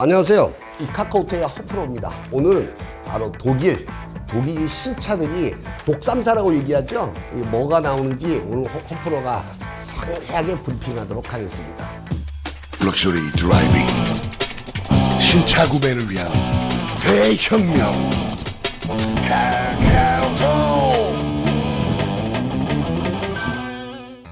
안녕하세요. 이 카카오톡의 허프로입니다. 오늘은 바로 독일, 독일 신차들이 독삼사라고 얘기하죠. 이 뭐가 나오는지 오늘 허- 허프로가 상세하게 브리핑하도록 하겠습니다. 럭셔리 드라이빙 신차 구매를 위한 대혁명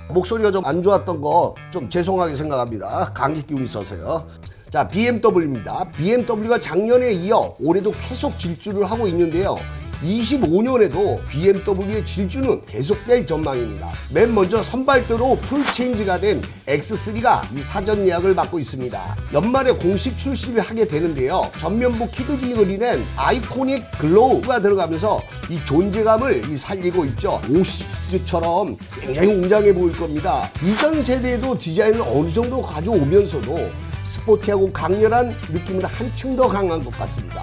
목소리가 좀 안 좋았던 거 좀 죄송하게 생각합니다. 감기 기운이 있어서요. 자, BMW입니다. BMW가 작년에 이어 올해도 계속 질주를 하고 있는데요. 25년에도 BMW의 질주는 계속될 전망입니다. 맨 먼저 선발대로 풀체인지가 된 X3가 이 사전 예약을 받고 있습니다. 연말에 공식 출시를 하게 되는데요. 전면부 키드딩을 낸 아이코닉 글로우가 들어가면서 이 존재감을 이 살리고 있죠. 오시즈처럼 굉장히 웅장해 보일 겁니다. 이전 세대에도 디자인을 어느 정도 가져오면서도 스포티하고 강렬한 느낌은 한층 더 강한 것 같습니다.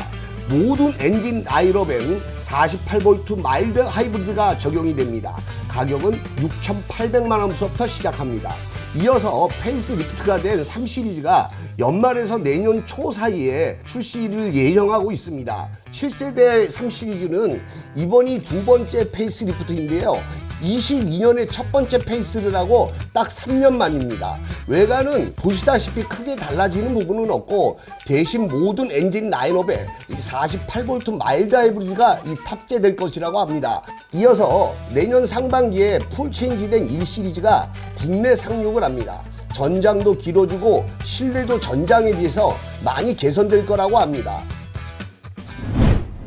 모든 엔진 라인업엔 48V 마일드 하이브리드가 적용이 됩니다. 가격은 6,800만 원부터 시작합니다. 이어서 페이스리프트가 된 3시리즈가 연말에서 내년 초 사이에 출시를 예정하고 있습니다. 7세대 3시리즈는 이번이 두 번째 페이스리프트인데요. 22년에 첫 번째 페이스를 하고 딱 3년 만입니다. 외관은 보시다시피 크게 달라지는 부분은 없고 대신 모든 엔진 라인업에 48V 마일드 하이브리드가 이 탑재될 것이라고 합니다. 이어서 내년 상반기에 풀 체인지된 1 시리즈가 국내 상륙을 합니다. 전장도 길어지고 실내도 전장에 비해서 많이 개선될 거라고 합니다.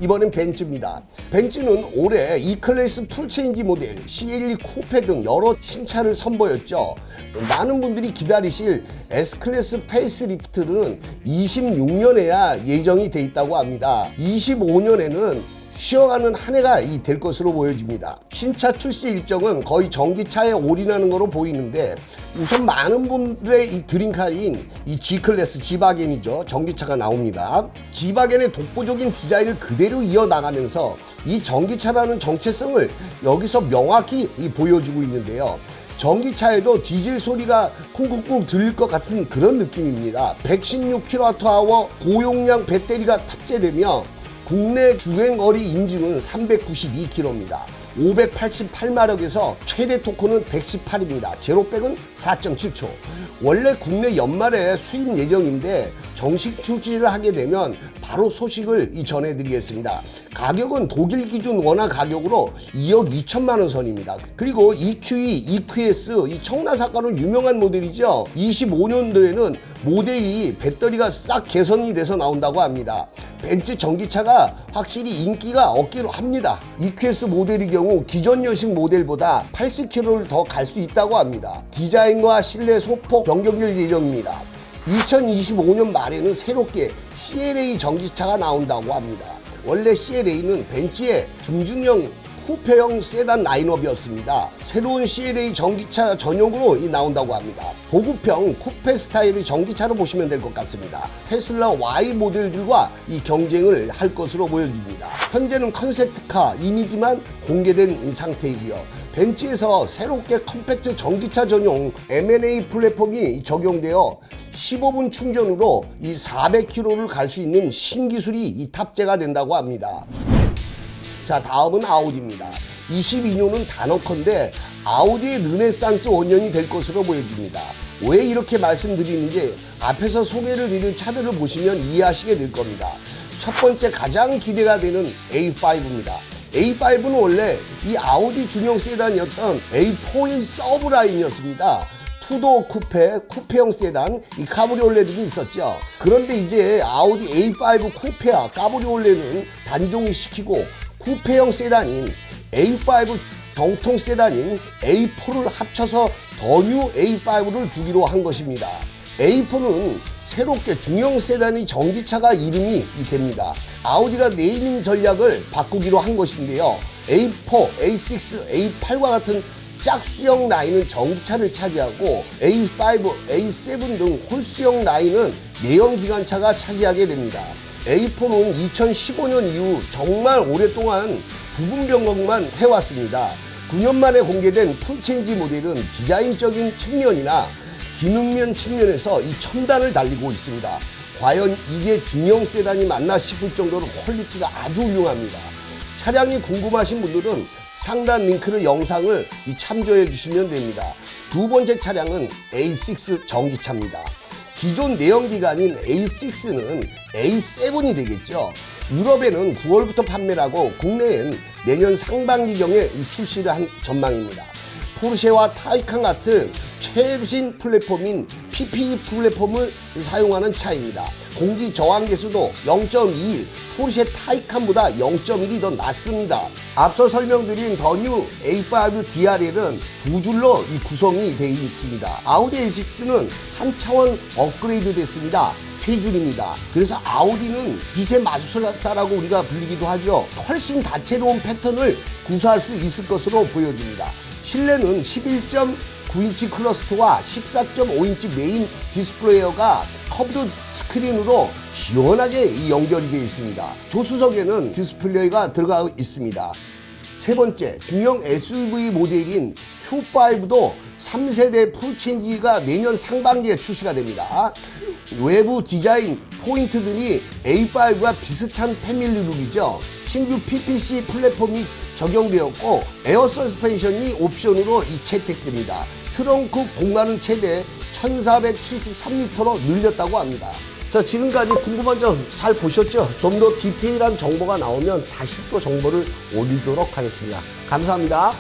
이번엔 벤츠입니다. 벤츠는 올해 E클래스 풀체인지 모델, CL2 쿠페 등 여러 신차를 선보였죠. 많은 분들이 기다리실 S클래스 페이스리프트는 26년에야 예정이 돼 있다고 합니다. 25년에는 쉬어가는 한 해가 이될 것으로 보여집니다. 신차 출시 일정은 거의 전기차에 올인하는 것으로 보이는데 우선 많은 분들의 이 드림카인 이 G클래스 G바겐이죠. 전기차가 나옵니다. G바겐의 독보적인 디자인을 그대로 이어나가면서 이 전기차라는 정체성을 여기서 명확히 이 보여주고 있는데요. 전기차에도 디젤 소리가 쿵쿵쿵 들릴 것 같은 그런 느낌입니다. 116kWh 고용량 배터리가 탑재되며 국내 주행거리 인증은 392km입니다. 588마력에서 최대 토크는 118입니다. 제로백은 4.7초. 원래 국내 연말에 수입 예정인데 정식 출시를 하게 되면 바로 소식을 이 전해드리겠습니다. 가격은 독일 기준 원화 가격으로 2억 2천만 원 선입니다. 그리고 EQE, EQS 이 청라사과로 유명한 모델이죠. 25년도에는 모델이 배터리가 싹 개선이 돼서 나온다고 합니다. 벤츠 전기차가 확실히 인기가 없기로 합니다. EQS 모델의 경우 기존 여식 모델보다 80km를 더 갈 수 있다고 합니다. 디자인과 실내 소폭 변경될 예정입니다. 2025년 말에는 새롭게 CLA 전기차가 나온다고 합니다. 원래 CLA는 벤츠의 중중형 쿠페형 세단 라인업이었습니다. 새로운 CLA 전기차 전용으로 이 나온다고 합니다. 보급형 쿠페 스타일의 전기차로 보시면 될 것 같습니다. 테슬라 Y 모델들과 이 경쟁을 할 것으로 보여집니다. 현재는 컨셉트카 이미지만 공개된 이 상태이고요. 벤츠에서 새롭게 컴팩트 전기차 전용 M&A 플랫폼이 적용되어 15분 충전으로 이 400km를 갈 수 있는 신기술이 이 탑재가 된다고 합니다. 자 다음은 아우디입니다. 22년은 단어컨대 아우디의 르네상스 원년이 될 것으로 보여집니다. 왜 이렇게 말씀드리는지 앞에서 소개를 드린 차들을 보시면 이해하시게 될 겁니다. 첫 번째 가장 기대가 되는 A5입니다. A5는 원래 이 아우디 중형 세단이었던 A4의 서브라인이었습니다. 투도 쿠페, 쿠페형 세단, 이 카브리올레 등이 있었죠. 그런데 이제 아우디 A5 쿠페와 카브리올레는 단종을 시키고 쿠페형 세단인 A5 정통 세단인 A4를 합쳐서 더 뉴 A5를 두기로 한 것입니다. A4는 새롭게 중형 세단의 전기차가 이름이 됩니다. 아우디가 네이밍 전략을 바꾸기로 한 것인데요. A4, A6, A8과 같은 짝수형 라인은 전기차를 차지하고 A5, A7 등 홀수형 라인은 내연기관차가 차지하게 됩니다. A4는 2015년 이후 정말 오랫동안 부분 변경만 해왔습니다. 9년 만에 공개된 풀체인지 모델은 디자인적인 측면이나 기능면 측면에서 이 첨단을 달리고 있습니다. 과연 이게 중형 세단이 맞나 싶을 정도로 퀄리티가 아주 훌륭합니다. 차량이 궁금하신 분들은 상단 링크를 영상을 이 참조해 주시면 됩니다. 두 번째 차량은 A6 전기차입니다. 기존 내연기관인 A6는 A7이 되겠죠. 유럽에는 9월부터 판매를 하고 국내엔 내년 상반기경에 이 출시를 한 전망입니다. 포르쉐와 타이칸 같은 최신 플랫폼인 PPE 플랫폼을 사용하는 차입니다. 공기 저항 계수도 0.21, 포르쉐 타이칸보다 0.1이 더 낮습니다. 앞서 설명드린 더뉴 A5 DRL은 두 줄로 이 구성이 되어 있습니다. 아우디 A6는 한 차원 업그레이드 됐습니다. 세 줄입니다. 그래서 아우디는 빛의 마술사라고 우리가 불리기도 하죠. 훨씬 다채로운 패턴을 구사할 수 있을 것으로 보여집니다. 실내는 11.9인치 클러스터와 14.5인치 메인 디스플레이어가 커브드 스크린으로 시원하게 이 연결이 되어 있습니다. 조수석에는 디스플레이가 들어가 있습니다. 세 번째, 중형 SUV 모델인 Q5도 3세대 풀체인지가 내년 상반기에 출시가 됩니다. 외부 디자인 포인트들이 A5와 비슷한 패밀리 룩이죠. 신규 PPC 플랫폼이 적용되었고 에어 서스펜션이 옵션으로 이 채택됩니다. 트렁크 공간은 최대 1473m로 늘렸다고 합니다. 자, 지금까지 궁금한 점 잘 보셨죠? 좀 더 디테일한 정보가 나오면 다시 또 정보를 올리도록 하겠습니다. 감사합니다.